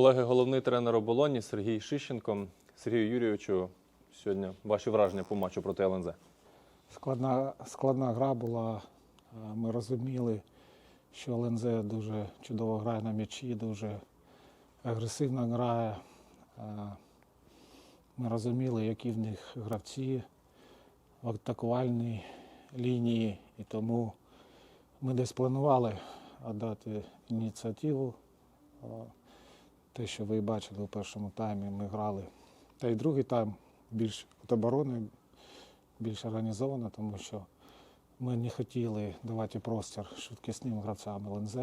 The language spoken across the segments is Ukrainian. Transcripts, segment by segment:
Колеги, головний тренер оболоні Сергій Шищенко. Сергію Юрійовичу, сьогодні ваші враження по матчу проти ЛНЗ. Складна, складна гра була. Е, Ми розуміли, що ЛНЗ дуже чудово грає на м'ячі, дуже агресивно грає. Е, Ми розуміли, які в них гравці в атакувальній лінії, і тому ми десь планували дати ініціативу. Те, що ви бачили у першому таймі, ми грали. Та й другий тайм більш від оборони, більш організовано, тому що ми не хотіли давати простір швидкісним гравцям ЛНЗ.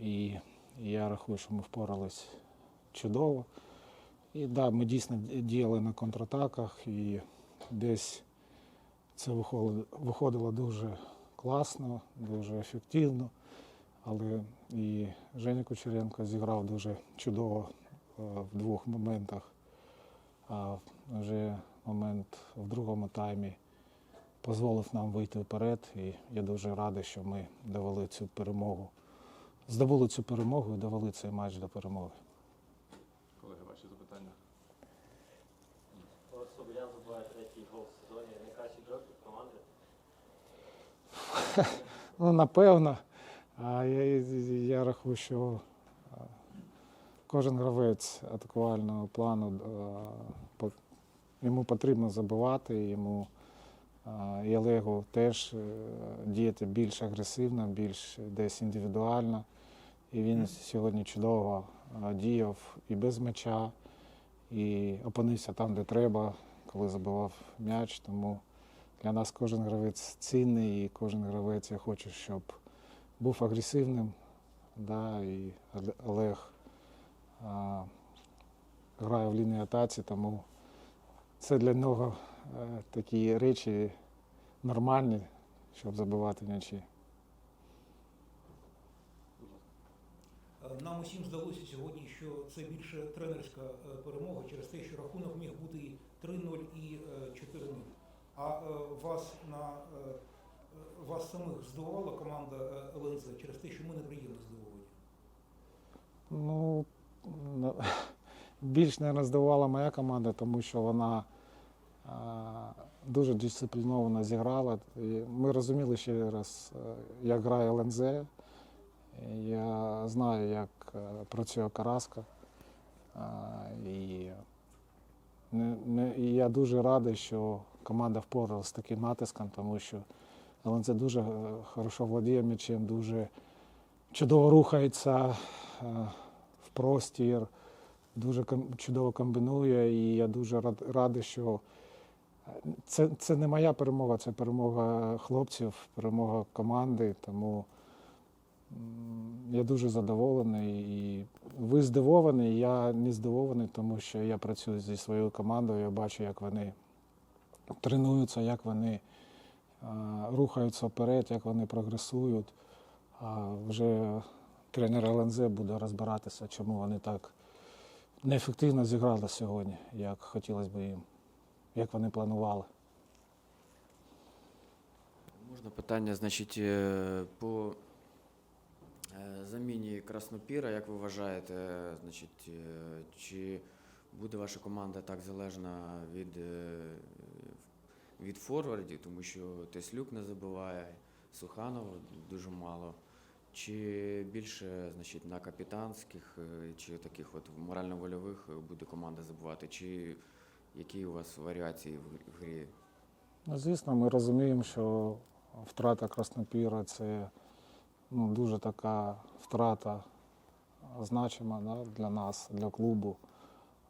І я рахую, що ми впорались чудово. І да, ми дійсно діяли на контратаках, і десь це виходило дуже класно, дуже ефективно. Але і Женя Кучеренко зіграв дуже чудово е, в двох моментах. А вже момент в другому таймі дозволив нам вийти вперед. І я дуже радий, що ми довели цю перемогу. Здобули цю перемогу і довели цей матч до перемоги. Колеги, ваші запитання. Олег забуває третій гол в сезоні. Найкращий гравець команди. Ну, напевно, а я, я рахую, що кожен гравець атакувального плану йому потрібно забивати, йому і Олегу теж е, діяти більш агресивно, більш десь індивідуально. І він сьогодні чудово діяв і без м'яча, і опинився там, де треба, коли забивав м'яч. Тому для нас кожен гравець цінний, і кожен гравець я хочу, щоб був агресивним. Да, і Олег а, грає в лінії атаці, тому це для нього е, такі речі нормальні, щоб забивати м'ячі. Нам усім здалося сьогодні, що це більше тренерська е, перемога через те, що рахунок міг бути і 3-0 і е, 4-0. А е, вас на вас самих здивувала команда е, ЛНЗ через те, що ми неприємно здивовані. Ну, більш не здивувала моя команда, тому що вона дуже дисципліновано зіграла. Ми розуміли ще раз, е, як грає ЛНЗ. Я знаю, як е, працює Караска. Не, не, і я дуже радий, що команда впоралася з таким натиском, тому що ЛНЗ дуже е, хорошо владіє м'ячем, дуже чудово рухається е, в простір, дуже чудово комбінує. І я дуже радий, що е, це, це не моя перемога, це перемога хлопців, перемога команди. Тому я дуже задоволений. І ви здивований, я не здивований, тому що я працюю зі своєю командою, я бачу, як вони тренуються, як вони рухаються вперед, як вони прогресують. А вже тренер ЛНЗ буде розбиратися, чому вони так неефективно зіграли сьогодні, як хотілося б їм, як вони планували. Можна питання, значить, е, по е, заміні Краснопіра, як ви вважаєте, значить, е, чи буде ваша команда так залежна від, від форвардів, тому що Теслюк не забиває, Суханов дуже мало. Чи більше значить, на капітанських е, чи таких от морально-вольових буде команда забувати, чи які у вас варіації в грі? Ну, звісно, ми розуміємо, що втрата Краснопіра це ну, дуже така втрата значима да, для нас, для клубу.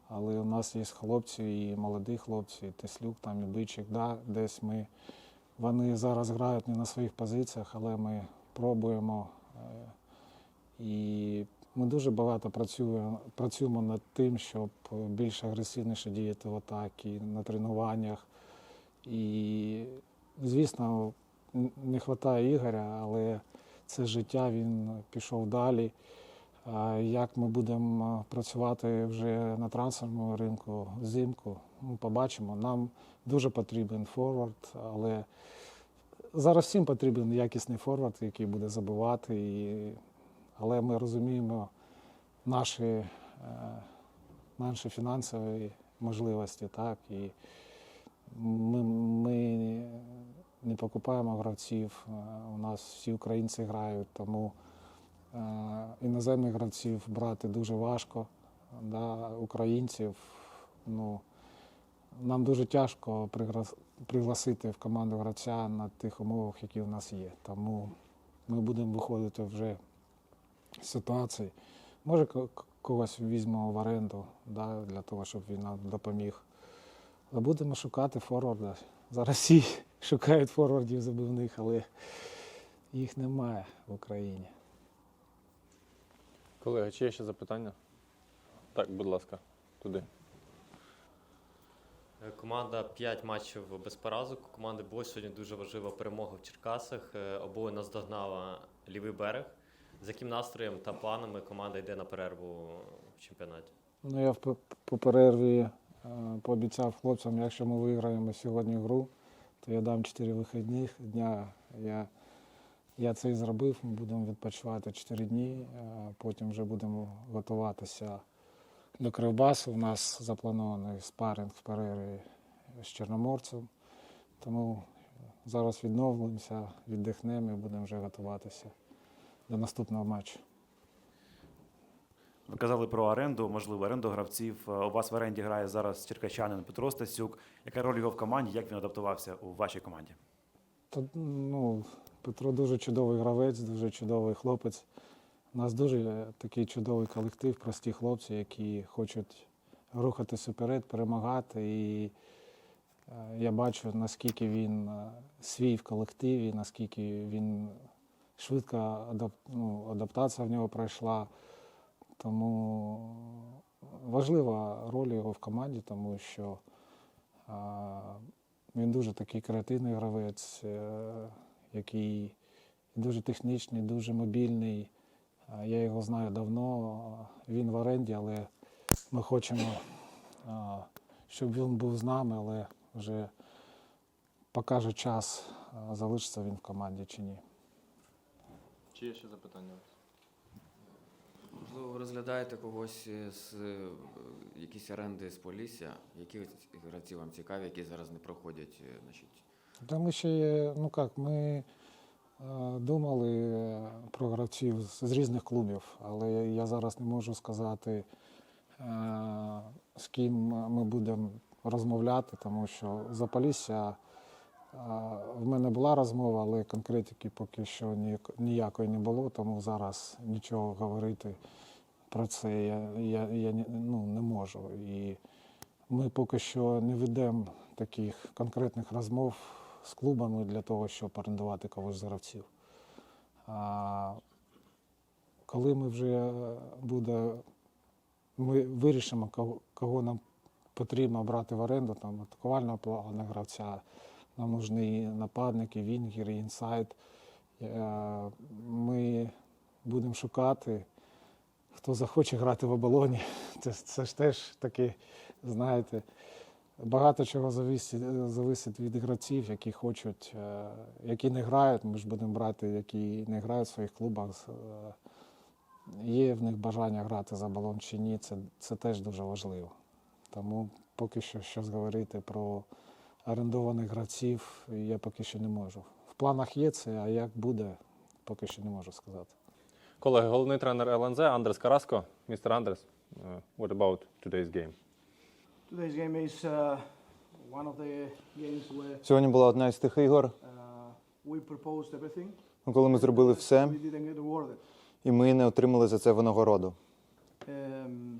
Але у нас є хлопці, і молоді хлопці, і Теслюк, там, і Бичик. Да, десь ми, вони зараз грають не на своїх позиціях, але ми пробуємо. е, І ми дуже багато працюємо, працюємо над тим, щоб більш агресивніше діяти в атакі, на тренуваннях. І, звісно, не вистачає Ігоря, але це життя, він пішов далі. Як ми будемо працювати вже на трансферному ринку взимку, ну, побачимо. Нам дуже потрібен форвард, але зараз всім потрібен якісний форвард, який буде забивати. І... Але ми розуміємо наші менше фінансові можливості, так, і ми, ми не покупаємо гравців, е, у нас всі українці грають, тому е, іноземних гравців брати дуже важко. Да, українців, ну, нам дуже тяжко пригласити в команду гравця на тих умовах, які у нас є. Тому ми будемо виходити вже з ситуації. Може, когось візьмемо в оренду да, для того, щоб він нам допоміг. Але будемо шукати форварда. Зараз всі шукають форвардів забивних, але їх немає в Україні. Колеги, чи є ще запитання? Так, будь ласка, туди. Е, Команда 5 матчів без поразок. У команди була сьогодні дуже важлива перемога в Черкасах. Е, Обоє наздогнала лівий берег. З яким настроєм та планами команда йде на перерву в чемпіонаті? Ну, я по перерві е, пообіцяв хлопцям, якщо ми виграємо сьогодні гру, то я дам 4 вихідних дня. Я, я це і зробив. Ми будемо відпочивати 4 дні, е, потім вже будемо готуватися до Кривбасу. У нас запланований спаринг в перерві з Чорноморцем. Тому зараз відновлюємося, віддихнемо і будемо вже готуватися до наступного матчу. Ви казали про оренду, можливо, оренду гравців. Е, У вас в оренді грає зараз черкащанин Петро Стасюк. Яка роль його в команді? Як він адаптувався у вашій команді? Та, ну, Петро дуже чудовий гравець, дуже чудовий хлопець. У нас дуже е, такий чудовий колектив, прості хлопці, які хочуть рухатися вперед, перемагати. І е, я бачу, наскільки він е, свій в колективі, наскільки він швидко ну, адаптація в нього пройшла. Тому важлива роль його в команді, тому що він дуже такий креативний гравець, е, який дуже технічний, дуже мобільний. Я його знаю давно. Він в оренді, але ми хочемо, щоб він був з нами, але вже покаже час, залишиться він в команді чи ні. Чи є ще запитання? Можливо, ви розглядаєте когось з якісь оренди з Полісся? Які гравці вам цікаві, які зараз не проходять? е, Значить, Та ми ще ну як, ми думали е, про гравців з, різних клубів, але я, зараз не можу сказати, е, з ким ми будемо розмовляти, тому що за Полісся е, в мене була розмова, але конкретики поки що ні- ніякої не було, тому зараз нічого говорити про це я, я, я ну, не можу. І ми поки що не ведемо таких конкретних розмов з клубами для того, щоб орендувати когось з гравців. А коли ми вже буде, ми вирішимо, кого, кого нам потрібно брати в оренду, там атакувального плану гравця, нам нужні нападники, вінгери, інсайд. Е, Ми будемо шукати, хто захоче грати в оболоні. Це, це ж теж таки, знаєте, Багато чого зависить, зависить від гравців, які хочуть, е, які не грають. Ми ж будемо брати, які не грають в своїх клубах. Е, Є в них бажання грати за балон чи ні, це, це теж дуже важливо. Тому поки що щось говорити про орендованих гравців я поки що не можу. В планах є це, а як буде, поки що не можу сказати. Колеги, головний тренер ЛНЗ Андрес Караско. Містер Андрес, what about today's game? Сьогодні була одна із тих ігор, uh, коли ми зробили все, і ми не отримали за це винагороду. Um.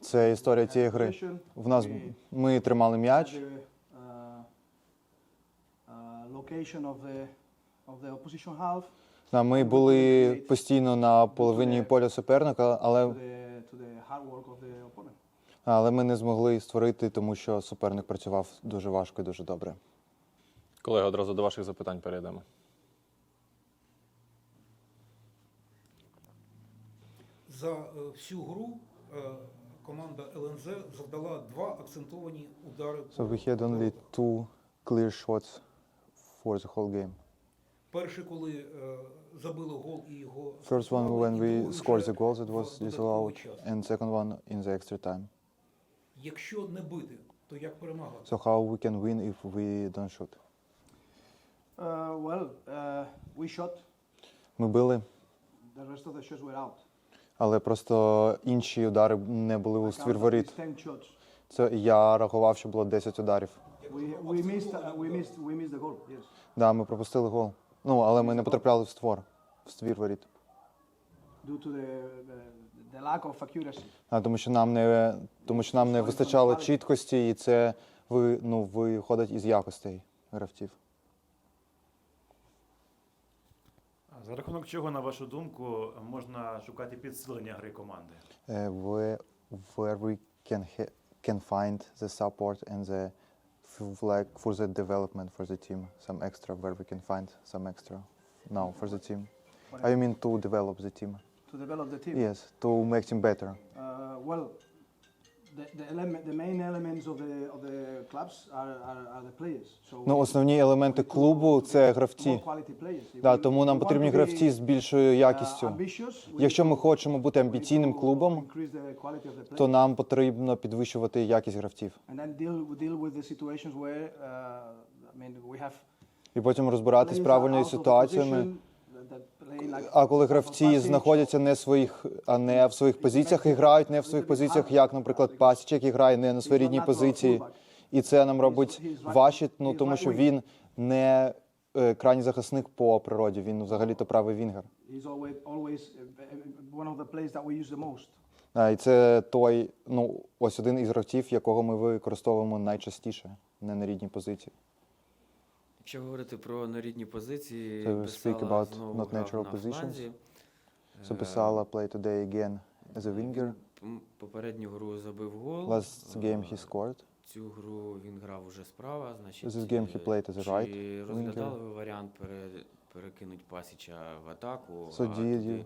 Це історія цієї гри. В нас ми тримали м'яч, uh, uh, ми були постійно на половині поля суперника, але, але ми не змогли створити, тому що суперник працював дуже важко і дуже добре. Колеги, одразу до ваших запитань перейдемо. За е, всю гру е, команда ЛНЗ завдала два акцентовані удари. So we had only two clear shots for the whole game. Перший, коли е, забили гол і його First one when we scored the goals, it в was disallowed, and second one in the extra time. Якщо не бити, то як перемагати? So how we can win if we don't shoot? Uh, well, uh, we shot. Ми били, The rest of the shots were out. але просто інші удари не були у ствір воріт. 10 shots. Це я рахував, що було 10 ударів. We, we missed uh, we missed we missed the goal. Yes. Да, ми пропустили гол. Ну, але ми не потрапляли в створ, в ствір воріт. Due to the, the the lack of accuracy. А, тому що нам не тому, що нам не вистачало чіткості, і це ви ну виходить із якостей гравців. За рахунок чого, на вашу думку, можна шукати підсилення гри команди? Uh, where where we can can find the support and the like for the development for the team, some extra where we can find some extra now for the team. I mean to develop the team. To develop the team. Yes, to make team better. Uh, well, the, the, element, the main elements of the, of the clubs are, are, are the players. So Ну, we- основні елементи клубу це гравці. more quality players. If Да, we- тому нам we want потрібні to be, гравці з більшою uh, якістю. ambitious, we Якщо ми хочемо бути амбіційним клубом, increase the quality of the то нам потрібно підвищувати якість гравців. And then deal, deal with the situations where, uh, I mean, we have І потім розбиратись з players правильною out of ситуаціями. position, that- that play like А коли гравці знаходяться не своїх, а не в своїх позиціях і грають не в своїх позиціях, як, наприклад, Пасіч, який грає не на своїй рідній позиції, і це нам робить важче, ну тому що він не е, крайній захисник по природі, він взагалі-то правий вінгер. uh. А, і це той, ну ось один із гравців, якого ми використовуємо найчастіше, не на рідній позиції. Якщо говорити про нарідні позиції, So speak about not natural positions. So Е, Pesala played today again as a winger. Попередню гру забив гол. Last game he Е, scored. Цю гру він грав уже справа, значить. This game he е, played as a чи розглядали ви варіант пере, перекинуть Пасіча в атаку, So а туди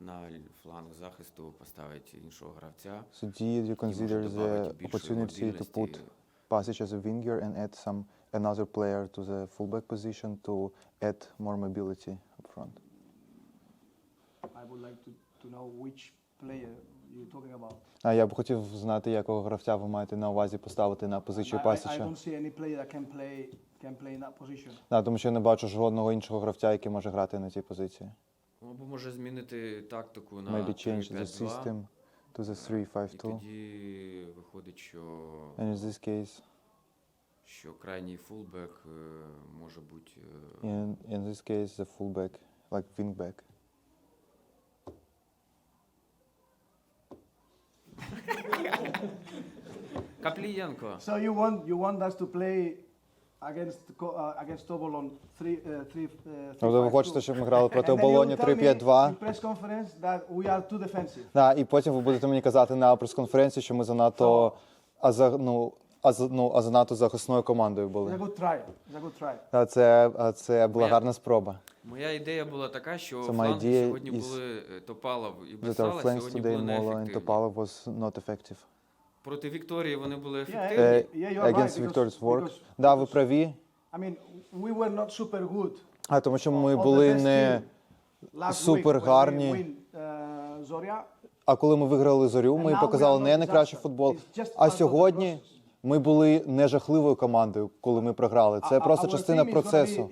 на фланг захисту поставити іншого гравця? So did you consider the opportunity to put Passage as a winger and add some another player to the fullback position to add more mobility up front? I would like to, to know which player you're talking about. А я б хотів знати, якого гравця ви маєте на увазі поставити на позицію I- I Пасіча. don't see any player that can play can play in that position. Да, тому що я не бачу жодного іншого гравця, який може грати на цій позиції. Ну, Або може змінити тактику на Maybe change the 3-5-2, system to the і 3-5-2. тоді виходить, що, And in this case, що крайній фулбек е, може бути е, in, in this case, the fullback, like wingback. Каплієнко. So you want you want us to play against Co- uh, against Tobol on three uh, three uh, Тобто ви 3-5-2. хочете, щоб ми грали проти And then you оболоні will tell me 3-5-2. in press conference that we are too defensive. Да, і потім ви будете мені казати на прес-конференції, що ми занадто, а, за, ну, а, за- ну, а занадто захисною командою були. good try. A good try. А це, а це була Моя- гарна спроба. Моя ідея була така, що So my фланги idea сьогодні is були е, Топалов і That our Бесала, flanks сьогодні today, були Mola and неефективні. Topalov, was not effective. Проти Вікторії вони були ефективні. Е, yeah, you're right. Against because- Victor's work. because- Да, ви because, праві. I mean, we were not super good. А тому що ми on the були best не. team last супер week when we гарні. win, uh, Зоря. А коли ми виграли зорю, ми показали are не not найкращий футбол. It's just А part of the сьогодні process. Ми були не жахливою командою, коли ми програли. Це просто частина процесу.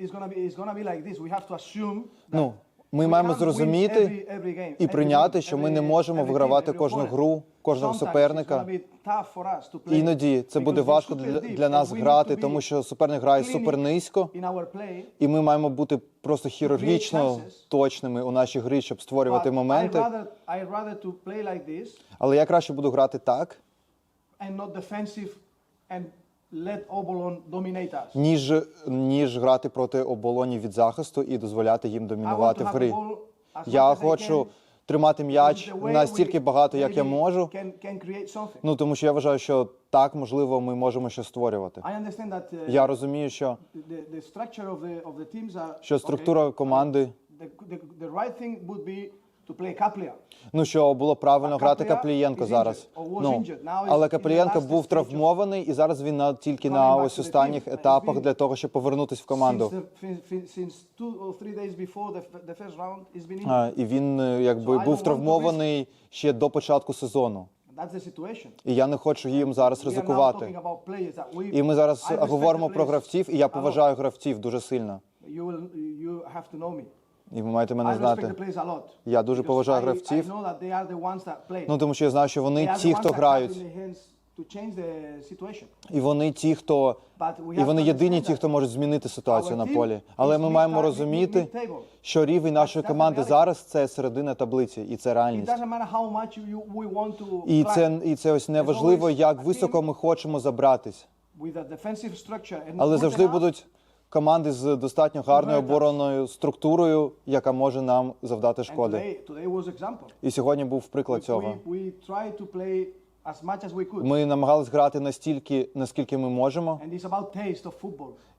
Ну, ми маємо зрозуміти і прийняти, що ми не можемо вигравати кожну гру, кожного суперника. Іноді це буде важко для, для нас грати, тому що суперник грає супер низько, і ми маємо бути просто хірургічно точними у нашій грі, щоб створювати моменти. Але я краще буду грати так, and not defensive and let Obolon dominate us. ніж, ніж грати проти оболоні від захисту і дозволяти їм домінувати в грі. Я хочу тримати м'яч настільки багато, як я можу. Ну тому що я вважаю, що так можливо ми можемо щось створювати. Uh, Я розумію, що, що структура команди To play. Ну що було правильно грати Каплієнко зараз. Ну але Каплієнко був травмований і зараз він на тільки на ось останніх етапах для того, щоб повернутися в команду. А, і він е, якби був травмований ще до початку сезону. І я не хочу їм зараз ризикувати. І ми зараз говоримо про гравців, і я поважаю гравців дуже сильно. І ви маєте мене знати. Я дуже поважаю гравців. Ну тому що я знаю, що вони ті, хто грають, і вони ті, хто і вони єдині ті, хто можуть змінити ситуацію на полі. Але ми маємо розуміти, що рівень нашої команди зараз це середина таблиці, і це реальність. І це і це ось не важливо, always як високо ми хочемо забратись. Але завжди будуть команди з достатньо гарною hurt оборонною структурою, яка може нам завдати шкоди. І сьогодні був приклад цього. Ми намагались грати настільки, наскільки ми можемо.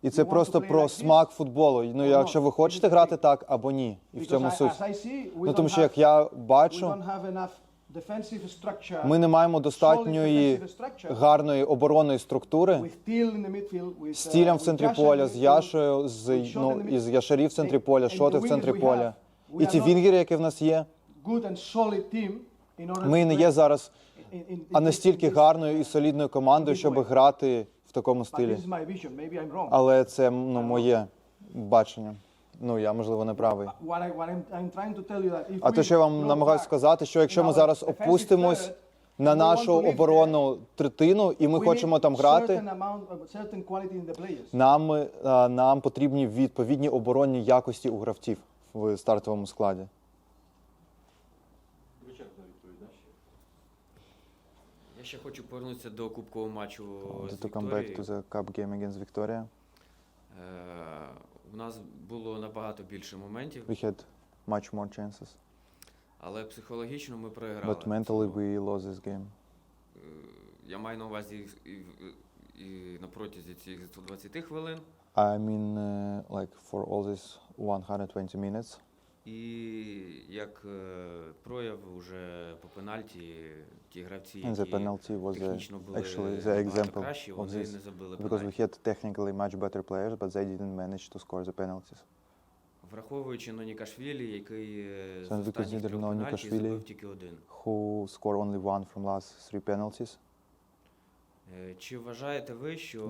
І це просто про смак футболу. Ну, якщо ви хочете грати так або ні. І в цьому суть. Ну тому що як я бачу, ми не маємо достатньої гарної оборонної структури. З uh, тілем в центрі поля, з Яшею, з ну із Яшарів в центрі поля, шоти в центрі поля. І not вінгери, які в нас є, ми не є зараз а настільки гарною і солідною командою, щоб грати в такому стилі. Але це ну моє бачення. Ну я можливо не правий. What, I, what I'm, I'm trying to tell you that if А те, we що я вам drop намагаюся back сказати, що якщо ми зараз опустимось на нашу оборонну третину, і ми хочемо там грати, нам, е, нам потрібні відповідні оборонні якості у гравців в стартовому складі. Я ще хочу повернутися до кубкового матчу з To come back to the cup game against Victoria, Е, У нас було набагато більше моментів, we had much more chances, але психологічно ми програли. but mentally we lost this game. Е, Я маю на увазі і, і, і на протязі цих 120 хвилин. I mean, uh, like for all these 120 minutes, І як е, прояв уже по пенальті, ті гравці, and the які penalty was the, технічно були actually the example кращі, вони this. не забили Because we had technically much better players, but they didn't manage to score the penalties. Враховуючи Нонікашвілі, який е, з останніх трьох пенальті забив тільки один. Who scored only one from last three penalties? Е, Чи вважаєте ви, що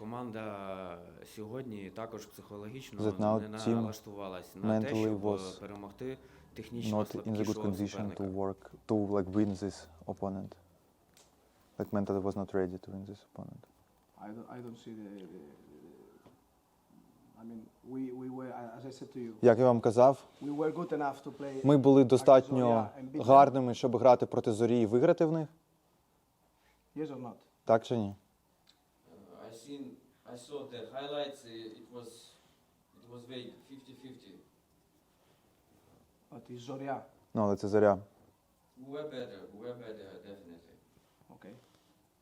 команда сьогодні також психологічно не налаштувалась на те, щоб перемогти технічно Not in the good слабкішого condition суперника? to work to like win this opponent. Like mentally was not ready to win this opponent. I don't, I don't see the, the, I mean, we, we were, as I said to you, Як я вам казав, we were good enough to play. ми були достатньо гарними, щоб грати проти зорі і виграти в них. Yes or not? Так чи ні? I seen, I saw the highlights. It was, it was very 50-50. But it's зоря. Ну, але це зоря. We were better. We were better, definitely. Okay.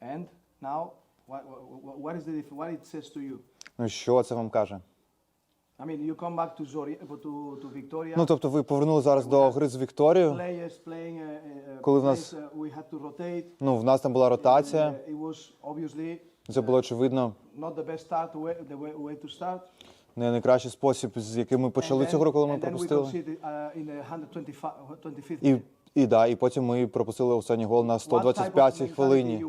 And now, what, what, what is the what it says to you? Ну що це вам каже? I mean, you come back to Zoria, to, to Victoria. Ну тобто ви повернули зараз до гри з Вікторією. players playing. Uh, uh, Коли в нас- plays, uh, we had to rotate. Ну, в нас там була ротація. Uh, it was obviously Це було очевидно not the best start, way, the way, way to start. не найкращий спосіб, з яким ми почали цю гру, коли ми and then we пропустили. conceded, uh, in the 125 25th І, і да, і потім ми пропустили останній гол на What type of 125-й mentality хвилині.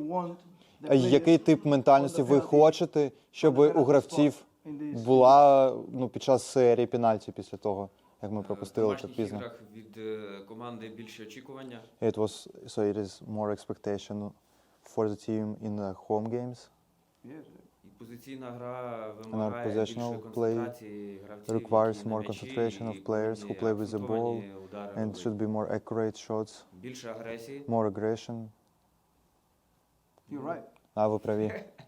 Який тип ментальності ви хочете, щоб у гравців була ну, під час серії пенальті після того, як ми пропустили так пізно? іграх від е, команди більше очікування. It was so it is more expectation for the team in the home games. І позиційна гра вимагає більше play концентрації гравців, requires more м'ячі, concentration of players who play with the ball удари And should be more accurate shots, Більше агресії. more aggression. You're right. А ви праві.